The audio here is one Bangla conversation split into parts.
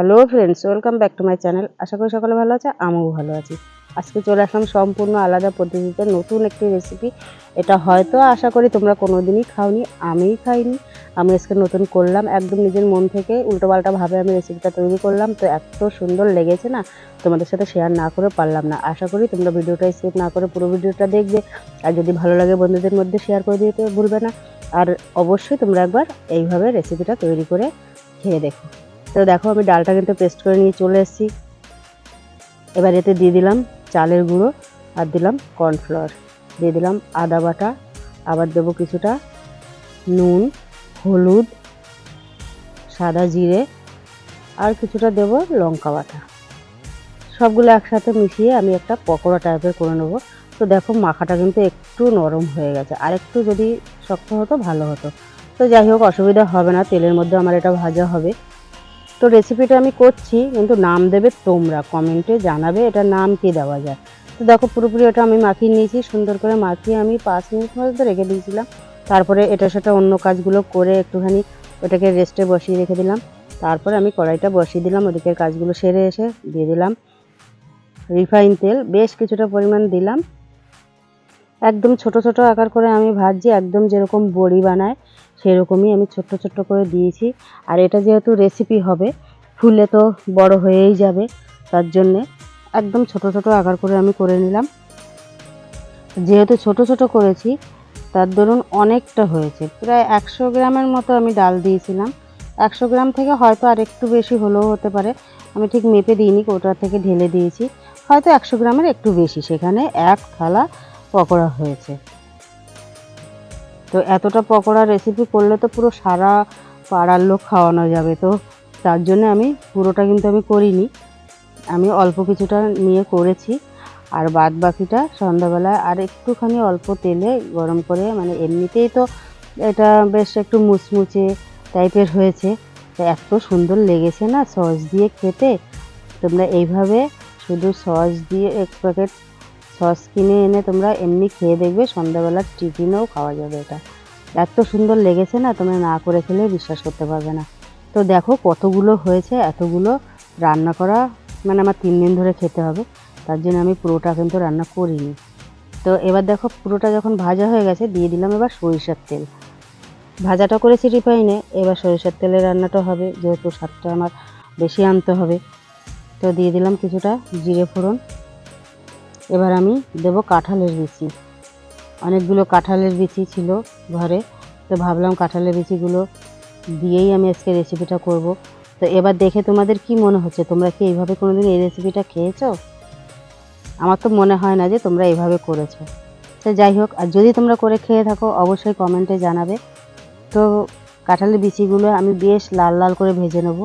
Hello friends, welcome back to my channel. আশা করি সকলে ভালো আছে, আমিও ভালো আছি। আজকে চলে আসলাম সম্পূর্ণ আলাদা পদ্ধতিতে নতুন একটি রেসিপি এটা হয়তো আশা করি তোমরা কোনো দিনই খাওনি, আমিই খাইনি। আমি আজকে নতুন করলাম, একদম নিজের মন থেকে উল্টোপাল্টা ভাবে আমি রেসিপিটা তৈরি করলাম। তো এত সুন্দর লেগেছে না, তোমাদের সাথে শেয়ার না করে পারলাম না। আশা করি তোমরা ভিডিওটা স্কিপ না করে পুরো ভিডিওটা দেখবে। আর যদি ভালো লাগে বন্ধুদের মধ্যে শেয়ার করে দিতে ভুলবে না। আর অবশ্যই তোমরা একবার এইভাবে রেসিপিটা তৈরি করে খেয়ে দেখো। তো দেখো আমি ডালটা কিন্তু পেস্ট করে নিয়ে চলে এসেছি। এবার এতে দিয়ে দিলাম চালের গুঁড়ো আর দিলাম কর্নফ্লাওয়ার দিয়ে দিলাম আদা বাটা, আবার দেবো কিছুটা নুন, হলুদ, সাদা জিরে আর কিছুটা দেবো লঙ্কা বাটা। সবগুলো একসাথে মিশিয়ে আমি একটা পকোড়া টাইপের করে নেব। তো দেখো মাখাটা কিন্তু একটু নরম হয়ে গেছে। আর একটু যদি শক্ত হতো ভালো হতো। তো যাই হোক, অসুবিধা হবে না। তেলের মধ্যে আমার এটা ভাজা হবে। তো রেসিপিটা আমি করছি, কিন্তু নাম দেবে তোমরা। কমেন্টে জানাবে এটা নাম কি দেওয়া যায়। তো দেখো পুরোপুরি ওটা আমি মাখিয়ে নিয়েছি, সুন্দর করে মাখিয়ে আমি পাঁচ মিনিট মতো রেখে দিয়েছিলাম। তারপরে এটা সেটা অন্য কাজগুলো করে একটুখানি ওটাকে রেস্টে বসিয়ে রেখে দিলাম। তারপরে আমি কড়াইটা বসিয়ে দিলাম, ওদিকের কাজগুলো সেরে এসে দিয়ে দিলাম। রিফাইন তেল, বেশ কিছুটা পরিমাণ দিলাম। একদম ছোট ছোট আকার করে আমি ভাজছি, একদম যেরকম বড়ি বানায় সেরকমই আমি ছোট্ট ছোট্ট করে দিয়েছি। আর এটা যেহেতু রেসিপি হবে, ফুলে তো বড় হয়েই যাবে, তার জন্যে একদম ছোট ছোট আকার করে আমি করে নিলাম। যেহেতু ছোট ছোট করেছি, তার দরুন অনেকটা হয়েছে। প্রায় একশো গ্রামের মতো আমি ডাল দিয়েছিলাম। একশো গ্রাম থেকে হয়তো আর একটু বেশি হলেও হতে পারে। আমি ঠিক মেপে দিইনি, ওটা থেকে ঢেলে দিয়েছি। হয়তো একশো গ্রামের একটু বেশি। সেখানে এক থালা পকোড়া হয়েছে। তো এতটা পকোড়া রেসিপি করলে তো পুরো সারা পাড়ার লোক খাওয়ানো যাবে। তো তার জন্য আমি পুরোটা কিন্তু আমি করিনি। আমি অল্প কিছুটা নিয়ে করেছি। আর বাদ বাকিটা সন্ধ্যাবেলায় আর একটুখানি অল্প তেলে গরম করে মানে এমনিতেই তো এটা বেশ একটু মুচমুচে টাইপের হয়েছে। তো এত সুন্দর লেগেছে না, সস দিয়ে খেতে। তোমরা এইভাবে শুধু সস দিয়ে এক প্যাকেট সস কিনে এনে তোমরা এমনি খেয়ে দেখবে, সন্ধ্যাবেলার টিফিনেও খাওয়া যাবে এটা। এত সুন্দর লেগেছে না তোমরা না করে খেলে বিশ্বাস করতে পারবে না। তো দেখো কতগুলো হয়েছে, এতগুলো রান্না করা মানে আমার তিন দিন ধরে খেতে হবে, তার জন্য আমি পুরোটা কিন্তু রান্না করিনি। তো এবার দেখো পুরোটা যখন ভাজা হয়ে গেছে, দিয়ে দিলাম এবার সরিষার তেল। ভাজাটা করেছি রিফাইনে, এবার সরিষার তেলের রান্নাটা হবে, যেহেতু স্বাদটা আমার বেশি আনতে হবে। তো দিয়ে দিলাম কিছুটা জিরে ফোড়ন। এবার আমি দেব কাঁঠালের বিচি। অনেকগুলো কাঁঠালের বিচি ছিল ঘরে, তো ভাবলাম কাঁঠালের বিচিগুলো দিয়েই আমি আজকে রেসিপিটা করব। তো এবার দেখে তোমাদের কি মনে হচ্ছে? তোমরা কি এইভাবে কোনোদিন এই রেসিপিটা খেয়েছো? আমার তো মনে হয় না যে তোমরা এইভাবে করেছ। তো যাই হোক, আর যদি তোমরা করে খেয়ে থাকো, অবশ্যই কমেন্টে জানাবে। তো কাঁঠালের বিচিগুলো আমি বেশ লাল লাল করে ভেজে নেব।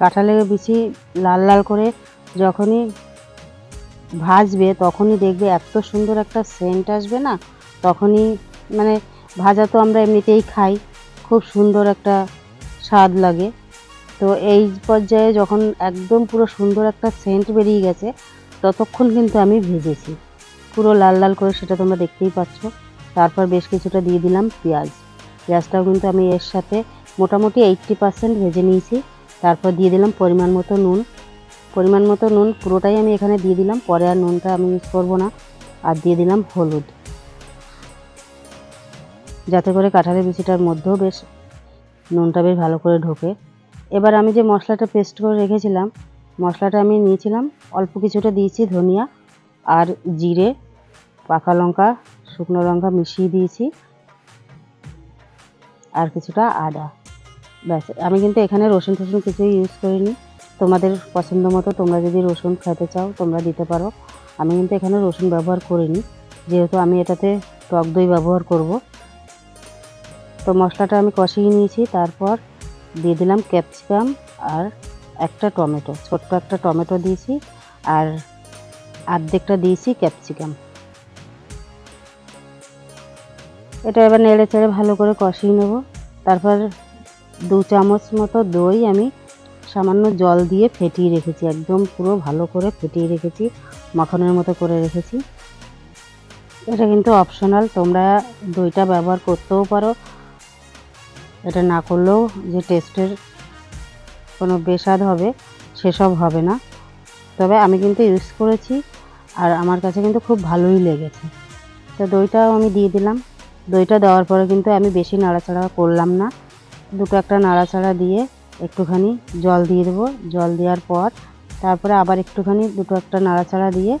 কাঁঠালের বিচি লাল লাল করে যখনই ভাজবে, তখনই দেখবে এত সুন্দর একটা সেন্ট আসবে না? তখনই মানে ভাজা তো আমরা এমনিতেই খাই, খুব সুন্দর একটা স্বাদ লাগে। তো এই পর্যায়ে যখন একদম পুরো সুন্দর একটা সেন্ট বেরিয়ে গেছে, ততক্ষণ কিন্তু আমি ভেজেছি। পুরো লাল লাল করে সেটা তোমরা দেখতেই পাচ্ছ। তারপর বেশ কিছুটা দিয়ে দিলাম পেঁয়াজ। পেঁয়াজটাও কিন্তু আমি এর সাথে মোটামুটি এইট্টি পার্সেন্ট ভেজে নিয়েছি। তারপর দিয়ে দিলাম পরিমাণ মতো নুন। পরিমাণ মতো নুন পুরোটাই আমি এখানে দিয়ে দিলাম। পরে আর নুনটা আমি ইউজ করব না। আর দিয়ে দিলাম হলুদ। যাতে করে কাঁঠালের বিচিটার মধ্যেও বেশ নুনটা বেশ ভালো করে ঢোকে। এবার আমি যে মশলাটা পেস্ট করে রেখেছিলাম, মশলাটা আমি নিয়েছিলাম। অল্প কিছুটা দিয়েছি ধনিয়া আর জিরে, পাকা লঙ্কা, শুকনো লঙ্কা মিশিয়ে দিয়েছি। আর কিছুটা আদা। ব্যাস, আমি কিন্তু এখানে রসুন টসুন কিছুই ইউজ করিনি। তোমাদের পছন্দ মতো তোমরা যদি রসুন খেতে চাও, তোমরা দিতে পারো। আমি কিন্তু এখানে রসুন ব্যবহার করিনি, যেহেতু আমি এটাতে টক দই ব্যবহার করব। তো মশলাটা আমি কষিয়ে নিয়েছি, তারপর দিয়ে দিলাম ক্যাপসিকাম আর একটা টমেটো, ছোট্ট একটা টমেটো দিয়েছি আর আর্ধেকটা দিয়েছি ক্যাপসিকাম। এটা এবার নেড়ে চেড়ে ভালো করে কষিয়ে নেব। তারপর দু চামচ মতো দই আমি সামান্য জল দিয়ে ফেটিয়ে রেখেছি, একদম পুরো ভালো করে ফেটিয়ে রেখেছি, মাখনের মতো করে রেখেছি। এটা কিন্তু অপশনাল তোমরা দইটা ব্যবহার করতেও পারো। এটা না করলেও যে টেস্টের কোনো বেস্বাদ হবে, সেসব হবে না। তবে আমি কিন্তু ইউজ করেছি, আর আমার কাছে কিন্তু খুব ভালোই লেগেছে। তো দইটাও আমি দিয়ে দিলাম। দইটা দেওয়ার পরে কিন্তু আমি বেশি নাড়াচাড়া করলাম না। দুটো একটা নাড়াচাড়া দিয়ে একটুখানি জল দিয়ে দেবো। জল দেওয়ার পর তারপরে আবার একটুখানি দুটো একটা নাড়াচাড়া দিয়ে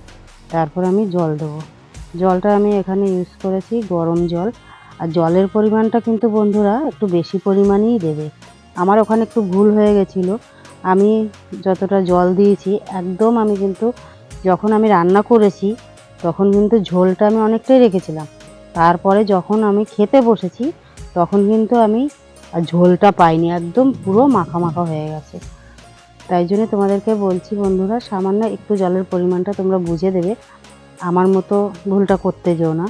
তারপর আমি জল দেবো। জলটা আমি এখানে ইউজ করেছি গরম জল। আর জলের পরিমাণটা কিন্তু বন্ধুরা একটু বেশি পরিমাণেই দেবে। আমার ওখানে একটু ভুল হয়ে গেছিল। আমি যতটা জল দিয়েছি একদম আমি কিন্তু যখন আমি রান্না করেছি তখন কিন্তু ঝোলটা আমি অনেকটাই রেখেছিলাম। তারপরে যখন আমি খেতে বসেছি তখন কিন্তু আমি আর ঝোলটা পাইনি, একদম পুরো মাখা মাখা হয়ে গেছে। তাই জন্য তোমাদেরকে বলছি বন্ধুরা, সামান্য একটু জলের পরিমাণটা তোমরা বুঝে দেবে। আমার মতো ভুলটা করতে যেও না।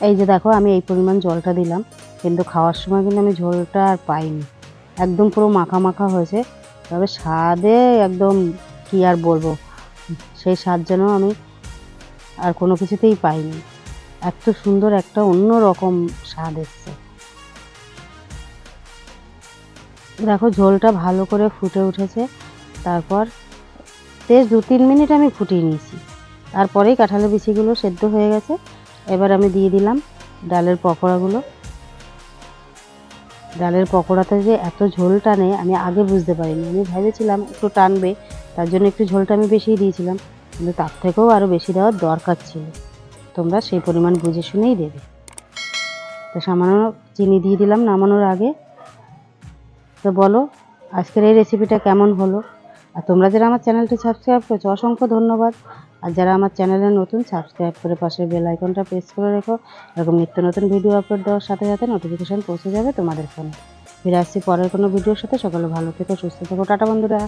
এই যে দেখো, আমি এই পরিমাণ জলটা দিলাম। কিন্তু খাওয়ার সময় কিন্তু আমি ঝোলটা আর পাইনি। একদম পুরো মাখা মাখা হয়েছে। তবে স্বাদে একদম কি আর বলব? সেই স্বাদ যেন আমি আর কোনো কিছুতেই পাইনি। এত সুন্দর একটা অন্য রকম স্বাদ এসছে। দেখো, ঝোলটা ভালো করে ফুটে উঠেছে। তারপর বেশ দু তিন মিনিট আমি ফুটিয়ে নিয়েছি। তারপরেই কাঁঠালের বিচিগুলো সেদ্ধ হয়ে গেছে। এবার আমি দিয়ে দিলাম ডালের পকোড়াগুলো। ডালের পকোড়াতে যে এত ঝোল টানে, আমি আগে বুঝতে পারিনি। আমি ভেবেছিলাম একটু টানবে, তার জন্য একটু ঝোলটা আমি বেশি দিয়েছিলাম। কিন্তু তার থেকেও আরও বেশি দেওয়ার দরকার ছিল। তোমরা সেই পরিমাণ বুঝে শুনেই দেবে। তো সামান্য চিনি দিয়ে দিলাম নামানোর আগে। তো বলো, আজকের এই রেসিপিটা কেমন হলো? আর তোমরা যারা আমার চ্যানেলটি সাবস্ক্রাইব করেছ, অসংখ্য ধন্যবাদ। আর যারা আমার চ্যানেলে নতুন সাবস্ক্রাইব করে পাশে বেল আইকনটা প্রেস করে রেখো। এরকম নিত্য নতুন ভিডিও আপলোড দেওয়ার সাথে সাথে নোটিফিকেশান পৌঁছে যাবে তোমাদের ফোনে ফিরে আসছি পরের কোনো ভিডিওর সাথে। সকলে ভালো থেকো, সুস্থ থেকো। টাটা বন্ধুরা।